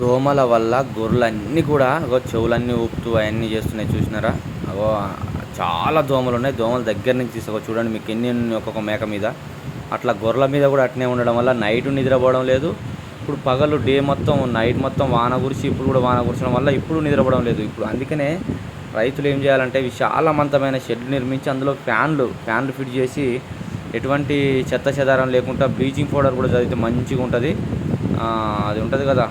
దోమల వల్ల గొర్రెలన్నీ కూడా అగో చెవులన్నీ ఊపుతూ అవన్నీ చేస్తున్నాయి చూసినారా? అగో చాలా దోమలు ఉన్నాయి. దోమల దగ్గర నుంచి తీసుకో చూడండి మీకు ఎన్ని ఒక్కొక్క మేక మీద. అట్లా గొర్రెల మీద కూడా అట్నే ఉండడం వల్ల నైట్ నిద్రపోవడం లేదు. ఇప్పుడు పగలు డే మొత్తం నైట్ మొత్తం వాన కురిసి ఇప్పుడు కూడా వాన కురచడం వల్ల ఇప్పుడు నిద్రపోవడం లేదు. ఇప్పుడు అందుకనే రైతులు ఏం చేయాలంటే విశాలవంతమైన షెడ్ నిర్మించి అందులో ఫ్యాన్లు ఫ్యాన్లు ఫిట్ చేసి ఎటువంటి చెత్త చెదారం లేకుండా బ్లీచింగ్ పౌడర్ కూడా చదివితే మంచిగా ఉంటుంది అది ఉంటుంది కదా?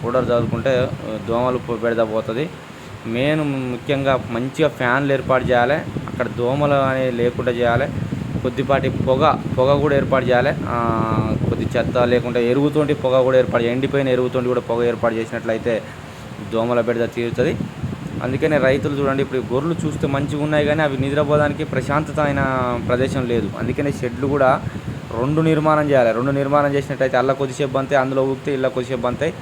పౌడర్ చదువుకుంటే దోమలు బెడద పోతుంది. మెయిన్ ముఖ్యంగా మంచిగా ఫ్యాన్లు ఏర్పాటు చేయాలి. అక్కడ దోమలు అనేవి లేకుండా చేయాలి. కొద్దిపాటి పొగ పొగ కూడా ఏర్పాటు చేయాలి. కొద్ది చెత్త లేకుండా ఎరుగుతోటి పొగ కూడా ఏర్పాటు చేయాలి. ఎండిపోయిన ఎరుగుతోటి కూడా పొగ ఏర్పాటు చేసినట్లయితే దోమల బెడద తీరుతుంది. అందుకనే రైతులు చూడండి ఇప్పుడు గొర్రెలు చూస్తే మంచిగా ఉన్నాయి కానీ అవి నిద్రపోవడానికి ప్రశాంతత అయిన ప్రదేశం లేదు. అందుకనే షెడ్లు కూడా రెండు నిర్మాణం చేయాలి. రెండు నిర్మాణం చేసినట్టయితే అల్ల కొద్దిసేపు బంతాయి అందులో ఊపితే ఇళ్ళ కొద్దిసేపు బంతాయి.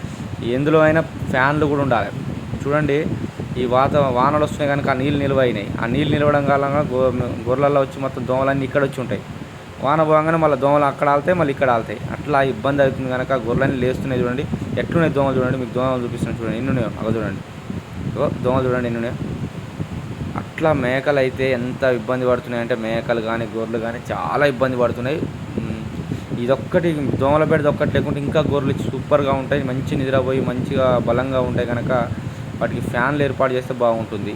ఎందులో అయినా ఫ్యాన్లు కూడా ఉండాలి. చూడండి ఈ వాత వానలు వస్తున్నాయి కనుక ఆ నీళ్ళు నిల్వ అయినాయి ఆ నీళ్ళు నిలవడం కాలంగా గో గొర్రెలలో వచ్చి మొత్తం దోమలన్నీ ఇక్కడ వచ్చి ఉంటాయి. వాన పోగానే మళ్ళీ దోమలు అక్కడ ఆలుతాయి మళ్ళీ ఇక్కడ ఆలుతాయి. అట్లా ఇబ్బంది అవుతుంది కనుక గొర్రెలన్నీ లేస్తున్నాయి చూడండి. ఎట్లున్నాయి దోమలు చూడండి మీకు దోమలు చూపిస్తున్నాను చూడండి. ఎన్ని ఉన్నాయో? చూడండి. ఇగో దోమలు చూడండి ఎన్ని అట్లా మేకలు అయితే ఎంత ఇబ్బంది పడుతున్నాయి అంటే మేకలు కానీ గొర్రెలు కానీ చాలా ఇబ్బంది పడుతున్నాయి. ఇదొక్కటి దోమల బెడద ఒక్కటి లేకుంటే ఇంకా గొర్రెలు సూపర్గా ఉంటాయి. మంచి నిద్రపోయి మంచిగా బలంగా ఉంటాయి కనుక వాటికి ఫ్యాన్లు ఏర్పాటు చేస్తే బాగుంటుంది.